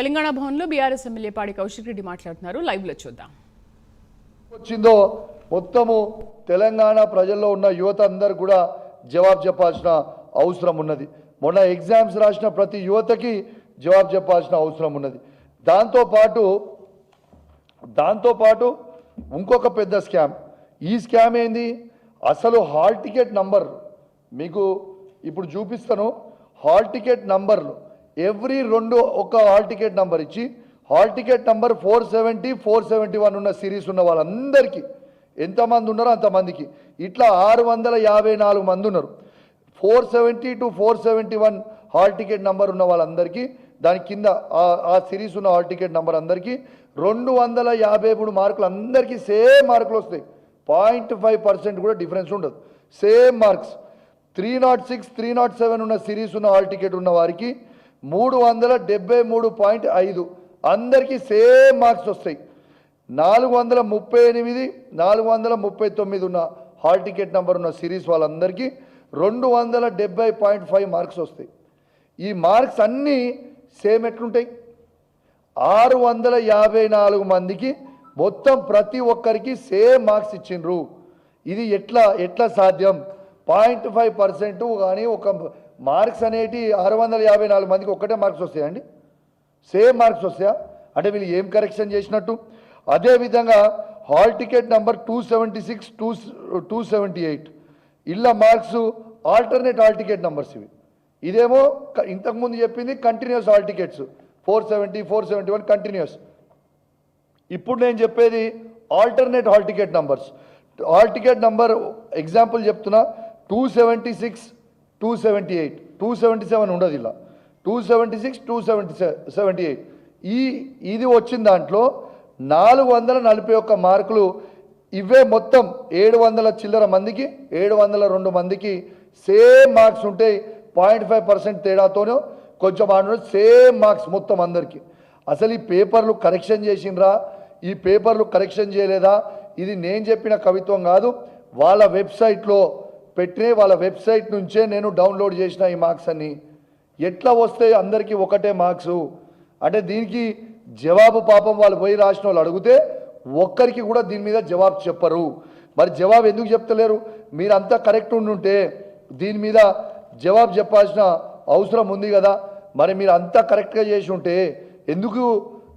తెలంగాణ భవన్లో BRS MLA పాడి కౌశిక్ రెడ్డి మాట్లాడుతున్నారు. లైవ్లో చూద్దాం. వచ్చిందో మొత్తము తెలంగాణ ప్రజల్లో ఉన్న యువత అందరు కూడా జవాబు చెప్పాల్సిన అవసరం ఉన్నది. మొన్న ఎగ్జామ్స్ రాసిన ప్రతి యువతకి జవాబు చెప్పాల్సిన అవసరం ఉన్నది. దాంతోపాటు దాంతోపాటు ఇంకొక పెద్ద స్కామ్. ఈ స్కామ్ ఏంది? అసలు హాల్ టికెట్ నంబర్ మీకు ఇప్పుడు చూపిస్తాను. హాల్ టికెట్ నంబర్లు. ఎవ్రీ రెండు ఒక హాల్ టికెట్ నెంబర్ ఇచ్చి hall ticket number four seventy four seventy one ఉన్న సిరీస్ ఉన్న వాళ్ళందరికీ. ఎంతమంది ఉన్నారో అంతమందికి. ఇట్లా ఆరు వందల యాభై నాలుగు మంది ఉన్నారు. Four seventy two four seventy one hall ticket number ఉన్న వాళ్ళందరికీ దాని కింద ఆ- సిరీస్ ఉన్న హాల్ టికెట్ నెంబర్ అందరికీ రెండు వందల యాభై మూడు మార్కులు అందరికీ సేమ్ మార్కులు వస్తాయి. పాయింట్ ఫైవ్ పర్సెంట్ కూడా డిఫరెన్స్ ఉండదు. Same marks. Three naught six three naught seven ఉన్న సిరీస్ ఉన్న హాల్ టికెట్ ఉన్న వారికి మూడు వందల డెబ్బై మూడు పాయింట్ ఐదు. అందరికీ సేమ్ మార్క్స్ వస్తాయి. నాలుగు వందల ముప్పై ఎనిమిది నాలుగు వందల ముప్పై తొమ్మిది ఉన్న హాల్ టికెట్ నెంబర్ ఉన్న సిరీస్ వాళ్ళందరికీ రెండు వందల డెబ్బై పాయింట్ ఫైవ్ మార్క్స్ వస్తాయి. ఈ మార్క్స్ అన్నీ సేమ్ ఎట్లుంటాయి? ఆరు వందల యాభై నాలుగు మందికి మొత్తం ప్రతి ఒక్కరికి సేమ్ మార్క్స్ ఇచ్చిండ్రు. ఇది ఎట్లా ఎట్లా సాధ్యం? పాయింట్ ఫైవ్ పర్సెంట్ కానీ ఒక మార్క్స్ అనేటి ఆరు వందల యాభై నాలుగు మందికి ఒక్కటే మార్క్స్ వస్తాయండి. సేమ్ మార్క్స్ వస్తాయా? అంటే వీళ్ళు ఏం కరెక్షన్ చేసినట్టు? అదేవిధంగా hall ticket number two seventy six two two seventy eight. ఇళ్ళ marks alternate hall ticket numbers ఇవి. ఇదేమో ఇంతకుముందు చెప్పింది continuous hall tickets. Four seventy four seventy one continuous. ఇప్పుడు నేను చెప్పేది alternate hall ticket numbers. Hall ticket number example చెప్తున్నా two seventy six two seventy eight two seventy seven ఉండదు ఇలా. Two seventy six two seventy seventy eight ఈ ఇది వచ్చిన దాంట్లో నాలుగు వందల నలభై ఒక్క మార్కులు ఇవే మొత్తం ఏడు వందల చిల్లర మందికి ఏడు వందల రెండు మందికి సేమ్ మార్క్స్ ఉంటాయి. పాయింట్ ఫైవ్ పర్సెంట్ తేడాతోనూ కొంచెం ఆడ సేమ్ మార్క్స్ మొత్తం అందరికీ. అసలు ఈ పేపర్లు కరెక్షన్ చేసిండ్రా? ఈ పేపర్లు కరెక్షన్ చేయలేదా? ఇది నేను చెప్పిన కవిత్వం కాదు. వాళ్ళ వెబ్సైట్లో పెట్టిన వాళ్ళ వెబ్సైట్ నుంచే నేను డౌన్లోడ్ చేసిన ఈ మార్క్స్ అన్ని. ఎట్లా వస్తే అందరికీ ఒకటే మార్క్స్? అంటే దీనికి జవాబు పాపం వాళ్ళు పోయి రాసిన వాళ్ళు అడిగితే ఒక్కరికి కూడా దీని మీద జవాబు చెప్పరు. మరి జవాబు ఎందుకు చెప్తలేరు? మీరంతా కరెక్ట్ ఉండుంటే దీని మీద జవాబు చెప్పాల్సిన అవసరం ఉంది కదా. మరి మీరు అంతా కరెక్ట్గా చేసి ఉంటే ఎందుకు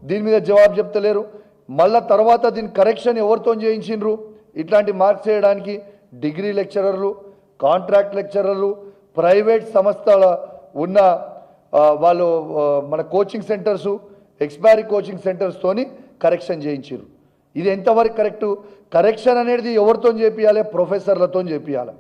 దీని మీద జవాబు చెప్తలేరు? మళ్ళా తర్వాత దీని కరెక్షన్ ఎవరితో చేయించిండ్రు? ఇట్లాంటి మార్క్స్ చేయడానికి డిగ్రీ లెక్చరర్లు కాంట్రాక్ట్ లెక్చరర్లు ప్రైవేట్ సంస్థల ఉన్న వాళ్ళు మన కోచింగ్ సెంటర్సు ఎక్స్పైరీ కోచింగ్ సెంటర్స్తోని కరెక్షన్ చేయించారు ఇది ఎంతవరకు కరెక్టు? కరెక్షన్ అనేది ఎవరితో చేపియాలి ప్రొఫెసర్లతో చేపియాలి